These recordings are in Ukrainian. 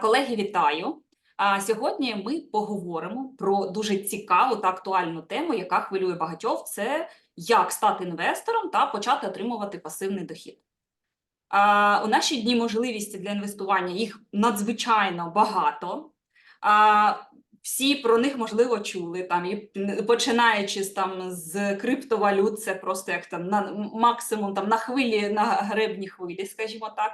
Колеги, вітаю! Сьогодні ми поговоримо про дуже цікаву та актуальну тему, яка хвилює багатьох. Це як стати інвестором та почати отримувати пасивний дохід. У наші дні можливості для інвестування їх надзвичайно багато. Всі про них можливо чули там і починаючи з там з криптовалют, це просто як там на максимум там на хвилі, на гребні хвилі, скажімо так.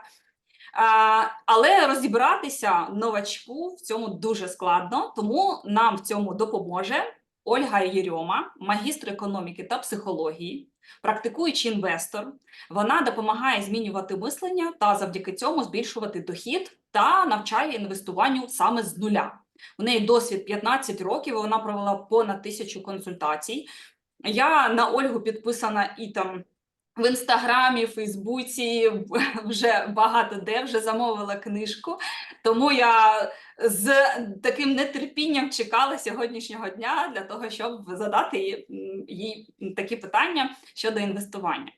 А, але розібратися новачку в цьому дуже складно, тому нам в цьому допоможе Ольга Єрьома, магістр економіки та психології, практикуючий інвестор. Вона допомагає змінювати мислення та завдяки цьому збільшувати дохід та навчає інвестуванню саме з нуля. У неї досвід 15 років. Вона провела понад тисячу консультацій. Я на Ольгу підписана і там в інстаграмі, Фейсбуці вже багато де вже замовила книжку. Тому я з таким нетерпінням чекала сьогоднішнього дня для того, щоб задати їй такі питання щодо інвестування.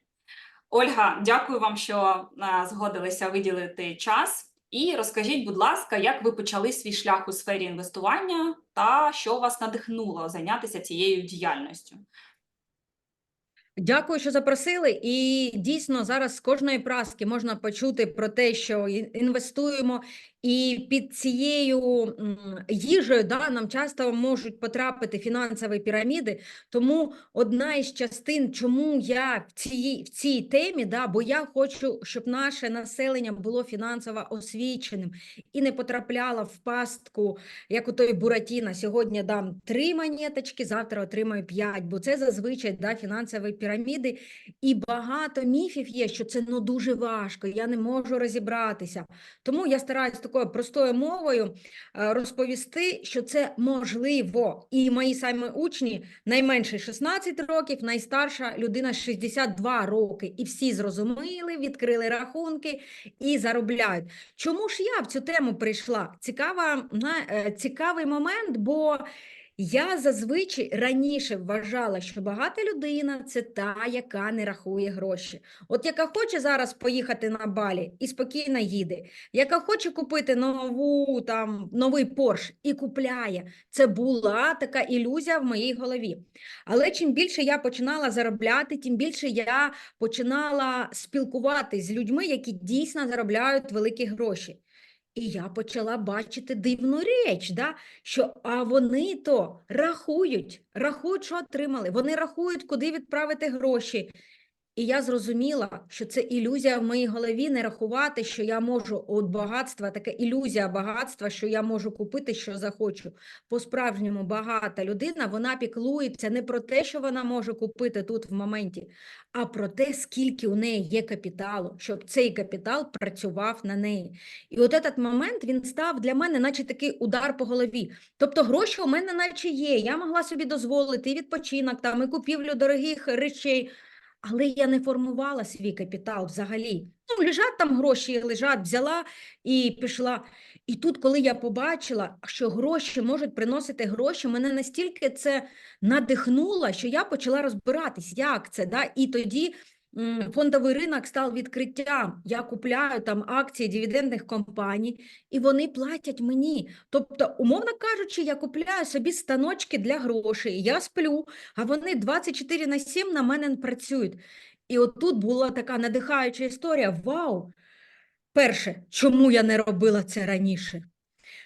Ольга, дякую вам, що згодилися виділити час. І розкажіть, будь ласка, як ви почали свій шлях у сфері інвестування та що вас надихнуло зайнятися цією діяльністю? Дякую, що запросили. І дійсно зараз з кожної праски можна почути про те, що інвестуємо, і під цією їжею да, нам часто можуть потрапити фінансові піраміди. Тому одна із частин, чому я в цій в цій темі, да, бо я хочу, щоб наше населення було фінансово освіченим і не потрапляло в пастку, як у той Буратіна. Сьогодні дам три монеточки, завтра отримаю п'ять, бо це зазвичай да, фінансові піраміди. І багато міфів є, що це ну дуже важко, я не можу розібратися. Тому я стараюся такою простою мовою е, розповісти, що це можливо. І мої самі учні найменше 16 років, найстарша людина 62 роки. І всі зрозуміли, відкрили рахунки і заробляють. Чому ж я в цю тему прийшла? Цікава, е, цікавий момент, бо я зазвичай раніше вважала, що багата людина це та, яка не рахує гроші. От яка хоче зараз поїхати на балі і спокійно їде, яка хоче купити нову там новий Порш і купляє. Це була така ілюзія в моїй голові. Але чим більше я починала заробляти, тим більше я починала спілкуватися з людьми, які дійсно заробляють великі гроші. І я почала бачити дивну річ, да? що а вони то рахують, рахують, що отримали. Вони рахують, куди відправити гроші. І я зрозуміла, що це ілюзія в моїй голові не рахувати, що я можу от багатства, така ілюзія багатства, що я можу купити, що захочу. По-справжньому багата людина вона піклується не про те, що вона може купити тут в моменті, а про те, скільки у неї є капіталу, щоб цей капітал працював на неї. І от этот момент він став для мене, наче такий удар по голові. Тобто, гроші у мене, наче є. Я могла собі дозволити і відпочинок там, і купівлю дорогих речей. Але я не формувала свій капітал взагалі. Ну, лежать там гроші, лежать, взяла і пішла. І тут, коли я побачила, що гроші можуть приносити гроші, мене настільки це надихнуло, що я почала розбиратись, як це. Да? І тоді Фондовий ринок став відкриттям. Я купляю там акції дивідендних компаній, і вони платять мені. Тобто, умовно кажучи, я купляю собі станочки для грошей, я сплю, а вони 24 на 7 на мене працюють. І от тут була така надихаюча історія: Вау! Перше, чому я не робила це раніше?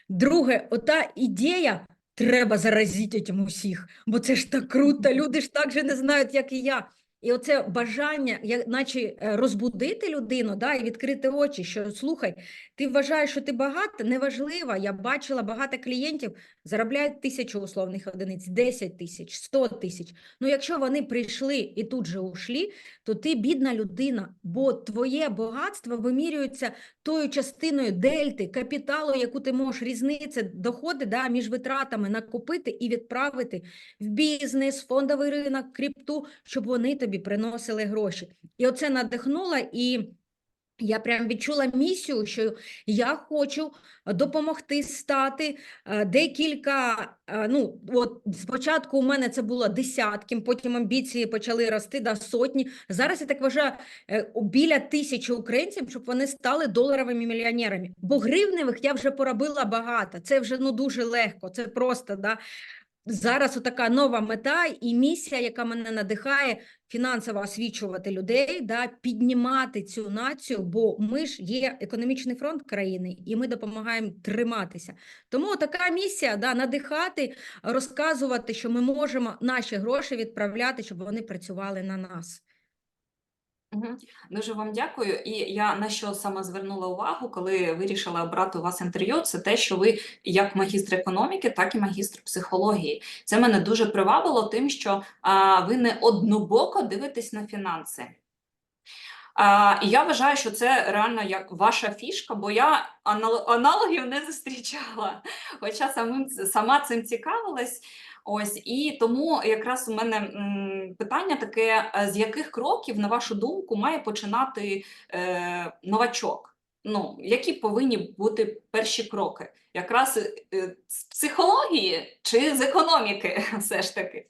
Друге, ота ідея. Треба заразити цим усіх, бо це ж так круто, люди ж так же не знають, як і я. І оце бажання, як, наче е, розбудити людину да, і відкрити очі, що слухай, ти вважаєш, що ти багата, неважливо. Я бачила багато клієнтів, заробляють тисячу условних одиниць, 10 тисяч, 100 тисяч. Ну, якщо вони прийшли і тут же ушли, то ти бідна людина, бо твоє багатство вимірюється тою частиною дельти, капіталу, яку ти можеш різниця, доходи да, між витратами накопити і відправити в бізнес, фондовий ринок, крипту, щоб вони тобі приносили гроші. І оце надихнуло і. Я прям відчула місію, що я хочу допомогти стати е, декілька. е, Ну, от спочатку у мене це було десятки, потім амбіції почали рости до сотні. Зараз я так вважаю е, біля тисячі українців, щоб вони стали доларовими мільйонерами. Бо гривневих я вже поробила багато. Це вже ну дуже легко. Це просто да. Зараз така нова мета і місія, яка мене надихає, фінансово освічувати людей, да, піднімати цю націю, бо ми ж є економічний фронт країни, і ми допомагаємо триматися. Тому така місія да, надихати, розказувати, що ми можемо наші гроші відправляти, щоб вони працювали на нас. Дуже вам дякую. І я на що саме звернула увагу, коли вирішила обрати у вас інтерв'ю, це те, що ви як магістр економіки, так і магістр психології. Це мене дуже привабило тим, що а, ви не однобоко дивитесь на фінанси. А, і я вважаю, що це реально як ваша фішка, бо я анал- аналогів не зустрічала, хоча самим, сама цим цікавилась. Ось і тому якраз у мене питання таке: е, з яких кроків, на вашу думку, має починати е, новачок? Ну, які повинні бути перші кроки? Якраз е, з психології чи з економіки, все ж таки?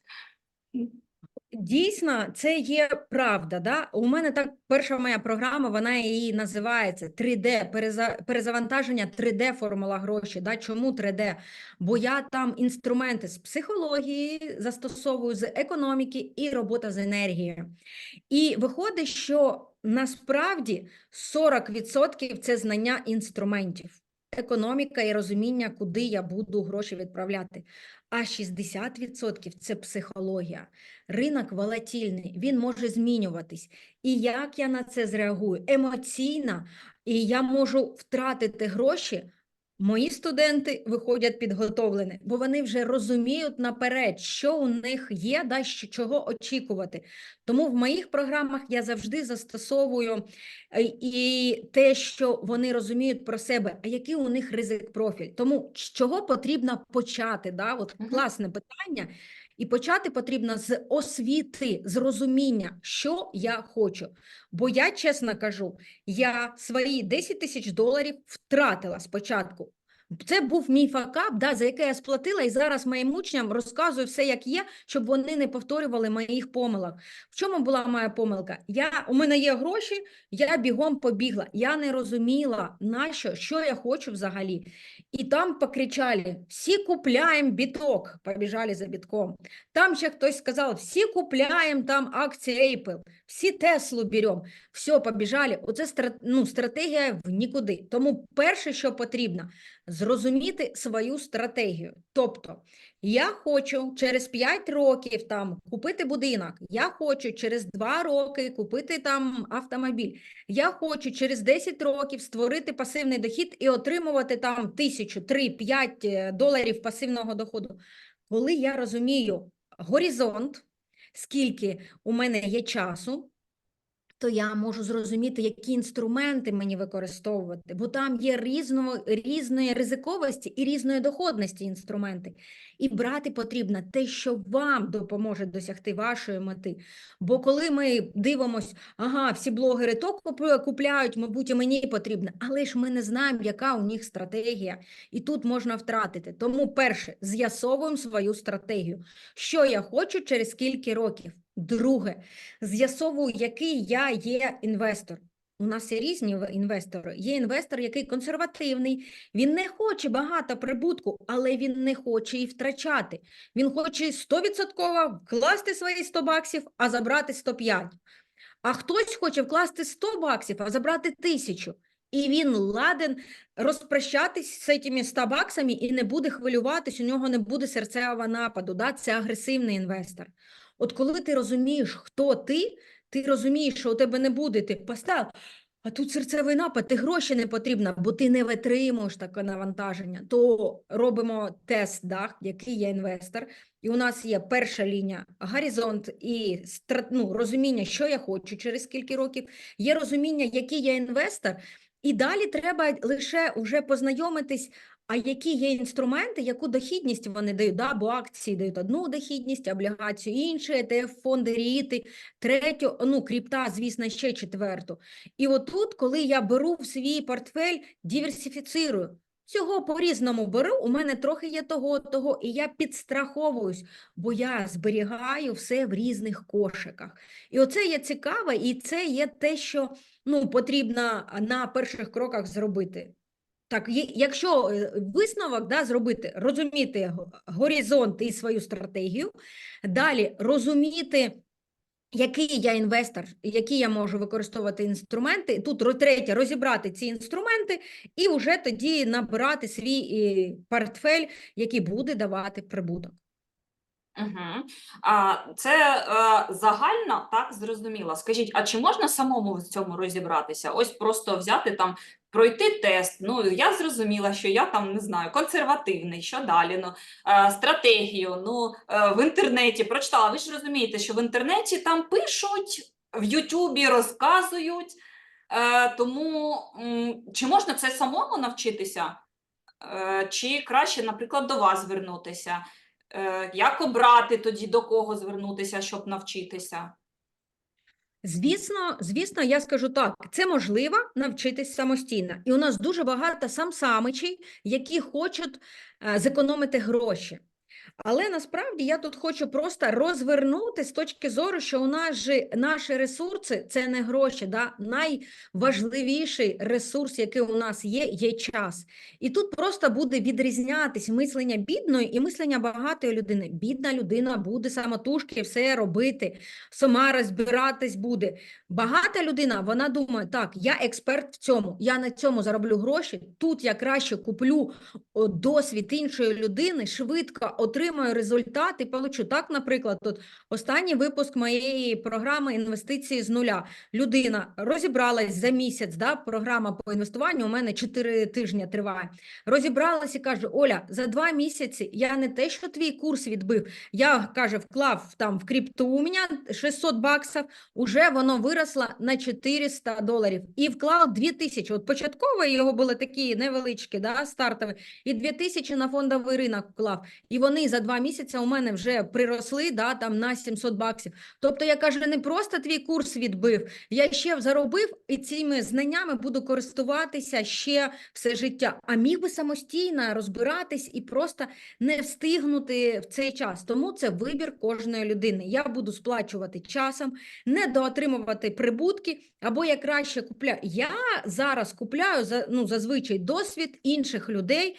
Дійсно, це є правда. Да? У мене так перша моя програма, вона її називається 3D, перезавантаження 3D формула гроші. Да? Чому 3D? Бо я там інструменти з психології застосовую, з економіки і робота з енергією. І виходить, що насправді 40% це знання інструментів. Економіка і розуміння, куди я буду гроші відправляти. А 60% це психологія. Ринок волатильний, він може змінюватись. І як я на це зреагую? Емоційно, і я можу втратити гроші. Мої студенти виходять підготовлені, бо вони вже розуміють наперед, що у них є, да, що- чого очікувати. Тому в моїх програмах я завжди застосовую е, і те, що вони розуміють про себе, а який у них ризик профіль. Тому з чого потрібно почати? Да? От класне питання. І почати потрібно з освіти, з розуміння, що я хочу. Бо я чесно кажу, я свої 10 тисяч доларів втратила спочатку. Це був мій факап, да, за який я сплатила, і зараз моїм учням розказую все, як є, щоб вони не повторювали моїх помилок. В чому була моя помилка? Я, у мене є гроші, я бігом побігла. Я не розуміла, на що, що я хочу взагалі. І там покричали: всі купляємо біток, побіжали за бітком. Там ще хтось сказав: всі купляємо там акції Apple, всі Теслу беремо. Все, побіжали. Оце ну, стратегія в нікуди. Тому перше, що потрібно, зрозуміти свою стратегію. Тобто, я хочу через 5 років там купити будинок, я хочу через 2 роки купити там автомобіль, я хочу через 10 років створити пасивний дохід і отримувати там тисячу, 3, 5 е, доларів пасивного доходу. Коли я розумію горизонт, скільки у мене є часу, то я можу зрозуміти, які інструменти мені використовувати, бо там є різного, різної ризиковості і різної доходності інструменти. І брати потрібно те, що вам допоможе досягти вашої мети. Бо коли ми дивимося, ага, всі блогери то купляють, мабуть, і мені потрібно, але ж ми не знаємо, яка у них стратегія, і тут можна втратити. Тому, перше, з'ясовуємо свою стратегію. Що я хочу через скільки років? Друге, з'ясовую, який я є інвестор. У нас є різні інвестори. Є інвестор, який консервативний, він не хоче багато прибутку, але він не хоче і втрачати. Він хоче 100% вкласти свої 100 баксів, а забрати 105. А хтось хоче вкласти 100 баксів, а забрати 1000. І він ладен розпрощатись з цими 100 баксами і не буде хвилюватись, у нього не буде серцевого нападу. Да? Це агресивний інвестор. От коли ти розумієш, хто ти, ти розумієш, що у тебе не буде, ти постав, а тут серцевий напад, ти гроші не потрібно, бо ти не витримуєш таке навантаження. То робимо тест, да, який є інвестор, і у нас є перша лінія горизонт і ну, розуміння, що я хочу через скільки років, є розуміння, який я інвестор, і далі треба лише вже познайомитись, а які є інструменти, яку дохідність вони дають, да? бо акції дають одну дохідність, облігацію іншу, ETF, фонди, ріти, третю, ну, крипта, звісно, ще четверту. І отут, коли я беру в свій портфель, диверсифіцирую. Всього по-різному беру, у мене трохи є того, того, і я підстраховуюсь, бо я зберігаю все в різних кошиках. І оце є цікаво, і це є те, що ну, потрібно на перших кроках зробити. Так, якщо е, висновок да, зробити, розуміти го- горизонт і свою стратегію, далі розуміти, який я інвестор, які я можу використовувати інструменти. Тут третє, розібрати ці інструменти і вже тоді набирати свій е, портфель, який буде давати прибуток. Угу. А, це е, загально, так, зрозуміло. Скажіть, а чи можна самому в цьому розібратися? Ось просто взяти там, пройти тест. Ну, я зрозуміла, що я там не знаю, консервативний, що далі? Ну, е, стратегію, ну, е, в інтернеті прочитала. Ви ж розумієте, що в інтернеті там пишуть, в Ютубі розказують. Е, тому м, чи можна це самому навчитися? Е, чи краще, наприклад, до вас звернутися? Е, Як обрати тоді до кого звернутися, щоб навчитися? Звісно, звісно, я скажу так, це можливо навчитись самостійно. І у нас дуже багато самсамичей, які хочуть е, зекономити гроші. Але насправді я тут хочу просто розвернути з точки зору, що у нас же наші ресурси це не гроші. Да? Найважливіший ресурс, який у нас є, є час. І тут просто буде відрізнятись мислення бідної і мислення багатої людини. Бідна людина буде самотужки все робити, сама розбиратись буде. Багата людина, вона думає, так, я експерт в цьому, я на цьому зароблю гроші, тут я краще куплю досвід іншої людини, швидко отримаю результат і получу. Так, наприклад, тут останній випуск моєї програми інвестиції з нуля. Людина розібралась за місяць, да, програма по інвестуванню у мене 4 тижні триває. Розібралась і каже: Оля, за два місяці я не те, що твій курс відбив, я каже, вклав там в крипту у мене 600 баксів, уже воно виросло на 400 доларів і вклав 2000. От початково його були такі невеличкі, да, стартові, і 2000 на фондовий ринок вклав. І вони за два місяці у мене вже приросли да, там, на 700 баксів. Тобто я кажу, не просто твій курс відбив, я ще заробив і цими знаннями буду користуватися ще все життя. А міг би самостійно розбиратись і просто не встигнути в цей час. Тому це вибір кожної людини. Я буду сплачувати часом, недоотримувати прибутки, або я краще купляю. Я зараз купляю ну зазвичай досвід інших людей,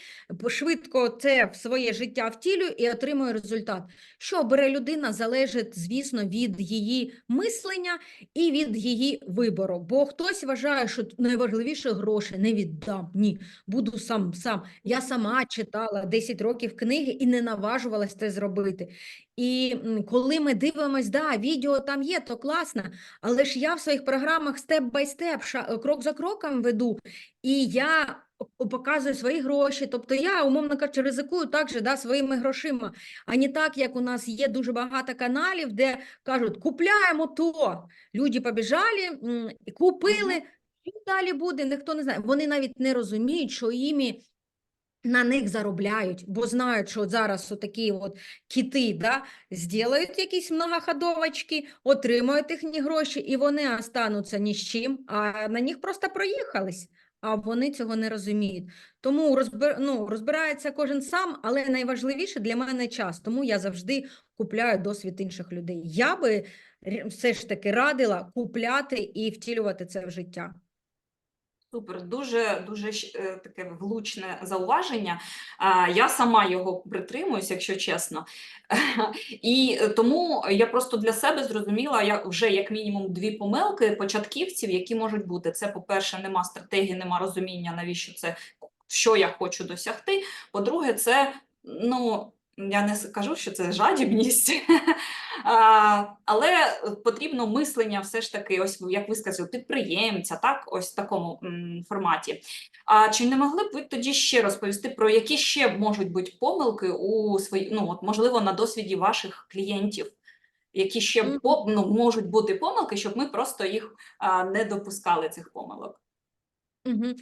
швидко це в своє життя втілюю і отримую результат. Що бере людина, залежить, звісно, від її мислення і від її вибору. Бо хтось вважає, що найважливіше гроші не віддам. Ні, буду сам сам. Я сама читала 10 років книги і не наважувалась це зробити. І коли ми дивимось, да, відео там є, то класно, але ж я в своїх програмах степ-бай-степ, крок за кроком веду, і я показую свої гроші. Тобто я, умовно кажучи, ризикую так же да, своїми грошима, а не так, як у нас є дуже багато каналів, де кажуть, купляємо то. Люди побіжали, купили, і далі буде, ніхто не знає. Вони навіть не розуміють, що імі на них заробляють, бо знають, що зараз такі от кіти да, зроблять якісь многоходовочки, отримають їхні гроші, і вони остануться ні з чим, а на них просто проїхались, а вони цього не розуміють. Тому розбир, ну, розбирається кожен сам, але найважливіше для мене час, тому я завжди купляю досвід інших людей. Я би все ж таки радила купляти і втілювати це в життя. Супер, дуже дуже е, таке влучне зауваження. Я сама його притримуюсь, якщо чесно. І е, тому я просто для себе зрозуміла я вже як мінімум дві помилки початківців, які можуть бути. Це, по-перше, нема стратегії, нема розуміння, навіщо це, що я хочу досягти. По-друге, це ну. Я не кажу, що це жадібність, але потрібно мислення все ж таки, ось як ви сказали, підприємця, так, ось в такому форматі. А чи не могли б ви тоді ще розповісти про які ще можуть бути помилки у свої, ну от можливо на досвіді ваших клієнтів? Які ще ну, можуть бути помилки, щоб ми просто їх не допускали цих помилок? Мгм.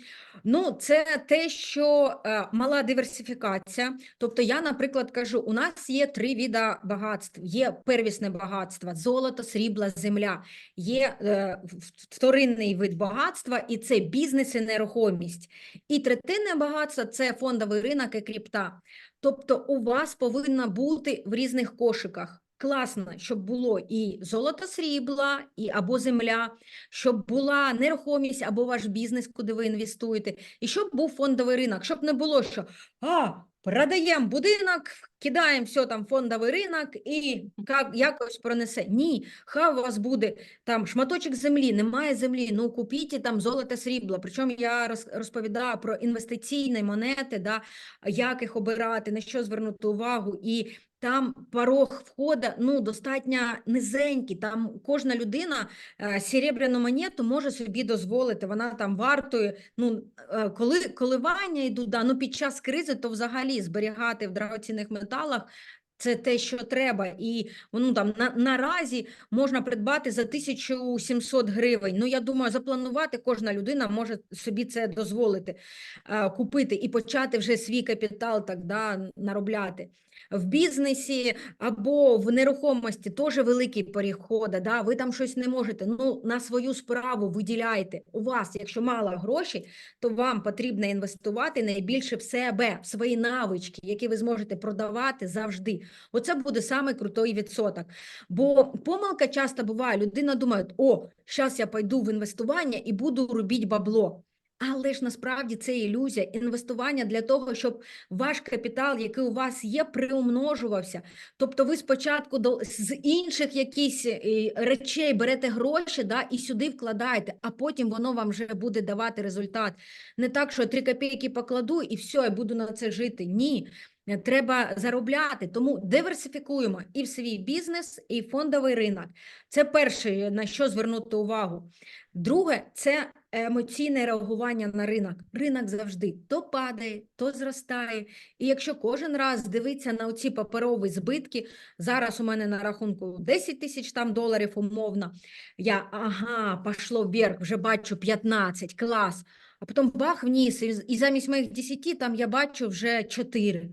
Ну, це те, що е, мала диверсифікація. Тобто, я, наприклад, кажу: у нас є три віда багатств: є первісне багатство, золото, срібло, земля, є е, вторинний вид багатства, і це бізнес і нерухомість. І третинне багатство це фондовий ринок і крипта. Тобто, у вас повинно бути в різних кошиках. Класно, щоб було і золото, срібла, і або земля, щоб була нерухомість або ваш бізнес, куди ви інвестуєте, і щоб був фондовий ринок, щоб не було, що а, продаємо будинок, кидаємо все там фондовий ринок і як, якось пронесе. Ні, хай у вас буде там шматочок землі, немає землі, ну купіть там золото, срібло. Причому я роз- розповідаю про інвестиційні монети, да, як їх обирати, на що звернути увагу. І там порог входу ну, достатньо низенький. Там кожна людина е, серебряну монету може собі дозволити. Вона там вартує. Ну, е, коли коливання йдуть, да, ну, під час кризи, то взагалі зберігати в драгоцінних металах. Це те, що треба, і ну там на, наразі можна придбати за 1700 гривень. Ну я думаю, запланувати кожна людина може собі це дозволити е, купити і почати вже свій капітал так да, наробляти. В бізнесі або в нерухомості теж великий переход, да, ви там щось не можете. Ну, на свою справу виділяйте. У вас, якщо мало грошей, то вам потрібно інвестувати найбільше в себе, в свої навички, які ви зможете продавати завжди. Оце буде саме крутий відсоток. Бо помилка часто буває, людина думає, о, зараз я пойду в інвестування і буду робити бабло. Але ж насправді це ілюзія інвестування для того, щоб ваш капітал, який у вас є, приумножувався. Тобто ви спочатку до, з інших якісь е, речей берете гроші да, і сюди вкладаєте, а потім воно вам вже буде давати результат. Не так, що 3 копійки покладу і все, я буду на це жити. Ні. Треба заробляти, тому диверсифікуємо і в свій бізнес, і фондовий ринок. Це перше, на що звернути увагу. Друге, це емоційне реагування на ринок. Ринок завжди то падає, то зростає. І якщо кожен раз дивитися на оці паперові збитки, зараз у мене на рахунку 10 тисяч там доларів умовно, я ага, пішло вверх, вже бачу 15, клас. А потім бах вниз, і, замість моїх 10 там я бачу вже 4.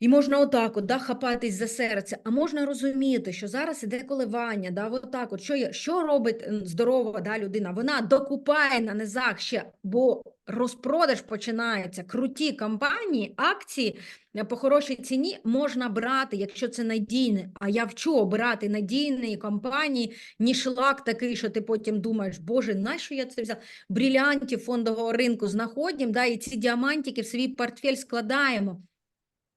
І можна отак от, да, хапатись за серце, а можна розуміти, що зараз іде коливання, да, отак от, що, є- що робить здорова да, людина? Вона докупає на низах ще, бо розпродаж починається. Круті компанії, акції е, по хорошій ціні можна брати, якщо це надійне. А я вчу обирати надійні компанії, ніж лак такий, що ти потім думаєш, боже, нащо я це взяв? Брилянтів фондового ринку знаходимо, да, і ці діамантики в свій портфель складаємо.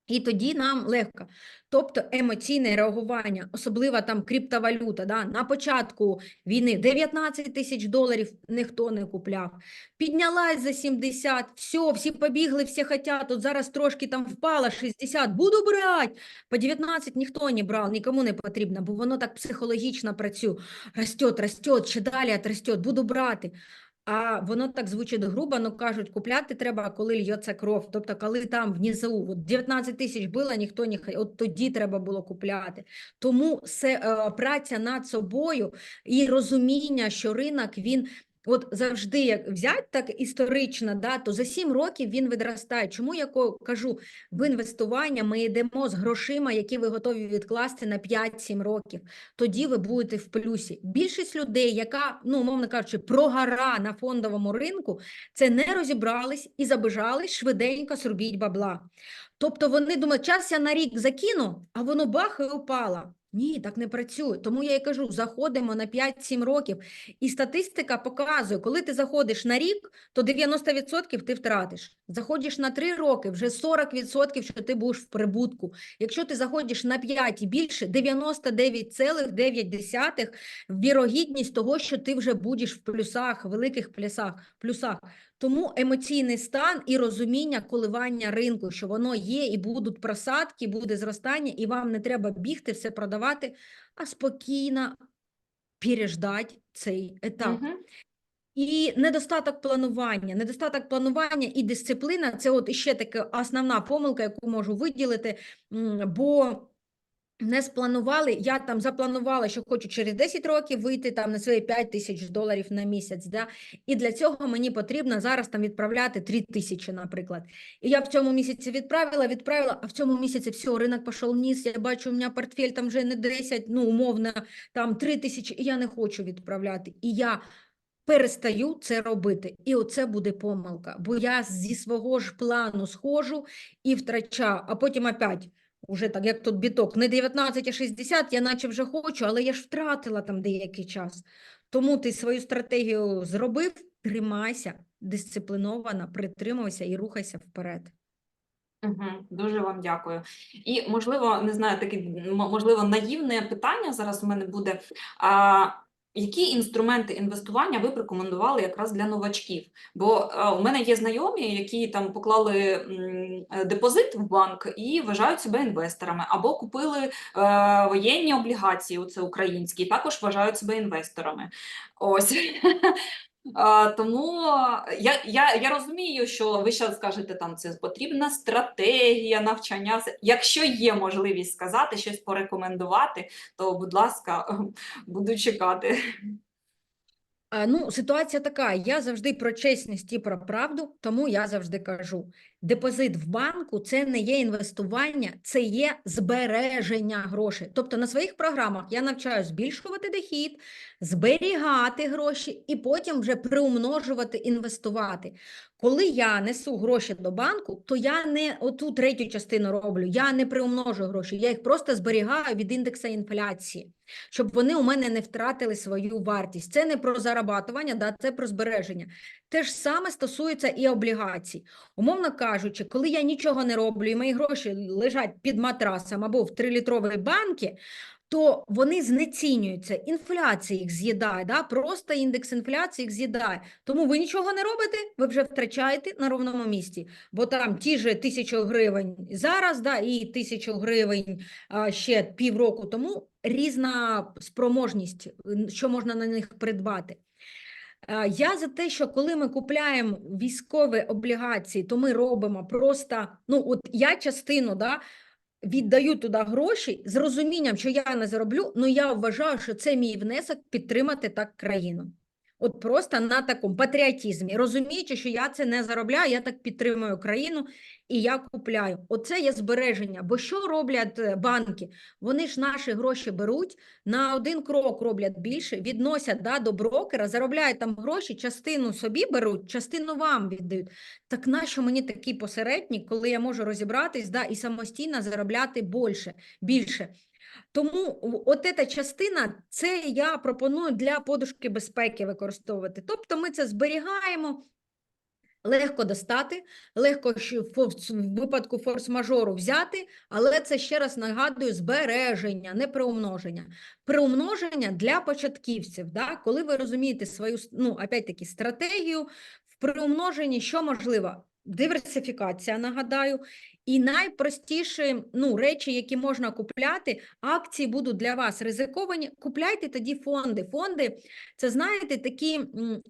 І тоді нам легко. Тобто емоційне реагування, особливо там криптовалюта. Да? На початку війни 19 тисяч доларів ніхто не купляв. Піднялась за 70, все, всі побігли, всі хотять. Тут зараз трошки там впала 60, буду брати. По 19 ніхто не брав, нікому не потрібно, бо воно так психологічно працює. Ростет, ростет, ще далі отрастет, буду брати. А воно так звучить грубо, ну кажуть, купляти треба, коли льється кров. Тобто, коли там внизу от 19 тисяч було, ніхто не хай, от тоді треба було купляти. Тому це е, праця над собою і розуміння, що ринок він. От завжди, як взяти так історично, да, то за 7 років він відростає. Чому я кажу, в інвестування ми йдемо з грошима, які ви готові відкласти на 5-7 років. Тоді ви будете в плюсі. Більшість людей, яка, ну, умовно кажучи, прогара на фондовому ринку, це не розібрались і забежались швиденько зробіть бабла. Тобто вони думають, час я на рік закину, а воно бах і упало. Ні, так не працює. Тому я і кажу, заходимо на 5-7 років. І статистика показує, коли ти заходиш на рік, то 90% ти втратиш. Заходиш на 3 роки, вже 40%, що ти будеш в прибутку. Якщо ти заходиш на 5 і більше, 99,9% вірогідність того, що ти вже будеш в плюсах, великих плюсах. плюсах. Тому емоційний стан і розуміння коливання ринку, що воно є, і будуть просадки, буде зростання, і вам не треба бігти, все продавати, а спокійно переждати цей етап. Мгм. І недостаток планування, недостаток планування і дисципліна це от іще така основна помилка, яку можу виділити, бо не спланували, я там запланувала, що хочу через 10 років вийти там на свої 5 тисяч доларів на місяць, да? і для цього мені потрібно зараз там відправляти 3 тисячі, наприклад. І я в цьому місяці відправила, відправила, а в цьому місяці все, ринок пішов вниз, я бачу, у мене портфель там вже не 10, ну, умовно, там 3 тисячі, і я не хочу відправляти. І я перестаю це робити. І оце буде помилка, бо я зі свого ж плану схожу і втрачаю, а потім опять уже так, як тут біток, не 19, а 60, я наче вже хочу, але я ж втратила там деякий час. Тому ти свою стратегію зробив, тримайся дисципліновано, притримуйся і рухайся вперед. Угу, дуже вам дякую. І можливо, не знаю, таке можливо наївне питання зараз у мене буде. А, які інструменти інвестування ви б рекомендували якраз для новачків? Бо у мене є знайомі, які там поклали е, депозит в банк і вважають себе інвесторами, або купили е, воєнні облігації, оце українські, і також вважають себе інвесторами. Ось. Тому я, я, я розумію, що ви зараз скажете, там це потрібна стратегія навчання. Якщо є можливість сказати, щось порекомендувати, то, будь ласка, буду чекати. Ну, ситуація така. Я завжди про чесність і про правду, тому я завжди кажу: депозит в банку це не є інвестування, це є збереження грошей. Тобто на своїх програмах я навчаю збільшувати дохід, зберігати гроші і потім вже приумножувати, інвестувати. Коли я несу гроші до банку, то я не оту третю частину роблю, я не приумножую гроші, я їх просто зберігаю від індекса інфляції щоб вони у мене не втратили свою вартість. Це не про зарабатування, да, це про збереження. Те ж саме стосується і облігацій. Умовно кажучи, коли я нічого не роблю, і мої гроші лежать під матрасом або в 3-літровій банки, то вони знецінюються. Інфляція їх з'їдає, да? просто індекс інфляції їх з'їдає. Тому ви нічого не робите, ви вже втрачаєте на ровному місці. Бо там ті ж тисячу гривень зараз, да, і тисячу гривень а, ще півроку тому різна спроможність, що можна на них придбати. Е, Я за те, що коли ми купляємо військові облігації, то ми робимо просто, ну от я частину, да, віддаю туди гроші з розумінням, що я не зароблю, але я вважаю, що це мій внесок підтримати так країну. От просто на такому патріотизмі, розуміючи, що я це не заробляю, я так підтримую країну і я купляю. Оце є збереження. Бо що роблять е, банки? Вони ж наші гроші беруть, на один крок роблять більше, відносять да, до брокера, заробляють там гроші, частину собі беруть, частину вам віддають. Так нащо мені такий посередник, коли я можу розібратись да, і самостійно заробляти більше, більше? Тому от ця частина, це я пропоную для подушки безпеки використовувати. Тобто ми це зберігаємо, легко достати, легко в випадку форс-мажору взяти, але це ще раз нагадую збереження, не приумноження. Приумноження для початківців, да? коли ви розумієте свою ну, стратегію, в приумноженні що можливо? Диверсифікація, нагадаю, і найпростіші ну, речі, які можна купляти, акції будуть для вас ризиковані. Купляйте тоді фонди. Фонди це знаєте, такі,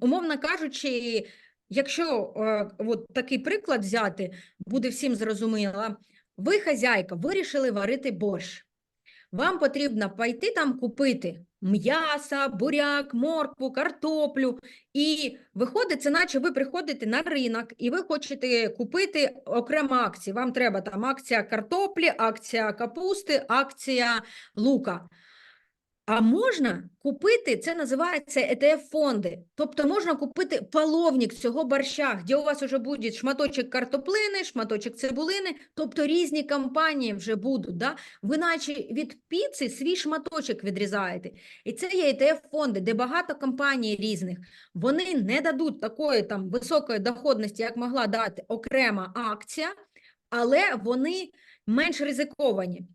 умовно кажучи, якщо е, от такий приклад взяти, буде всім зрозуміло. Ви, хазяйка, вирішили варити борщ. Вам потрібно пойти там купити м'ясо, буряк, моркву, картоплю. І виходить, це наче ви приходите на ринок і ви хочете купити окремо акції. Вам треба там акція картоплі, акція капусти, акція лука. А можна купити, це називається ETF-фонди. Тобто можна купити половник цього борща, де у вас вже буде шматочок картоплини, шматочок цибулини, тобто різні компанії вже будуть. Да? Ви наче від піци свій шматочок відрізаєте. І це є ETF-фонди, де багато компаній різних. Вони не дадуть такої там високої доходності, як могла дати окрема акція, але вони менш ризиковані.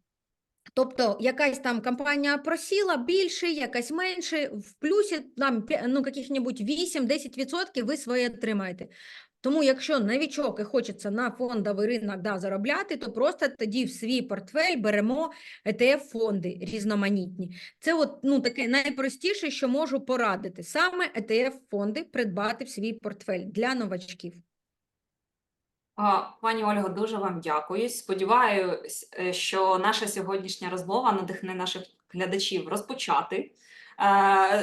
Тобто якась там компанія просіла більше, якась менше, в плюсі там ну, яких-небудь 8-10% ви своє отримаєте. Тому якщо новічок і хочеться на фондовий ринок да, заробляти, то просто тоді в свій портфель беремо ETF-фонди різноманітні. Це от, ну, таке найпростіше, що можу порадити. Саме ETF-фонди придбати в свій портфель для новачків. Пані Ольго, дуже вам дякую. Сподіваюсь, е, що наша сьогоднішня розмова надихне наших глядачів розпочати е,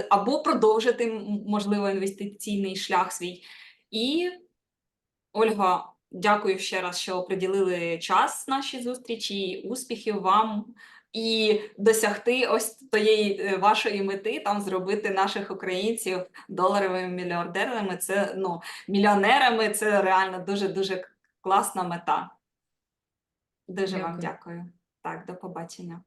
або продовжити, можливо, інвестиційний шлях свій. І, Ольга, дякую ще раз, що приділили час нашій зустрічі. Успіхів вам і досягти ось тієї е, вашої мети, там зробити наших українців доларовими мільярдерами. Це ну мільйонерами. Це реально дуже дуже класна мета. Дуже вам Дякую. дякую. Так, до побачення.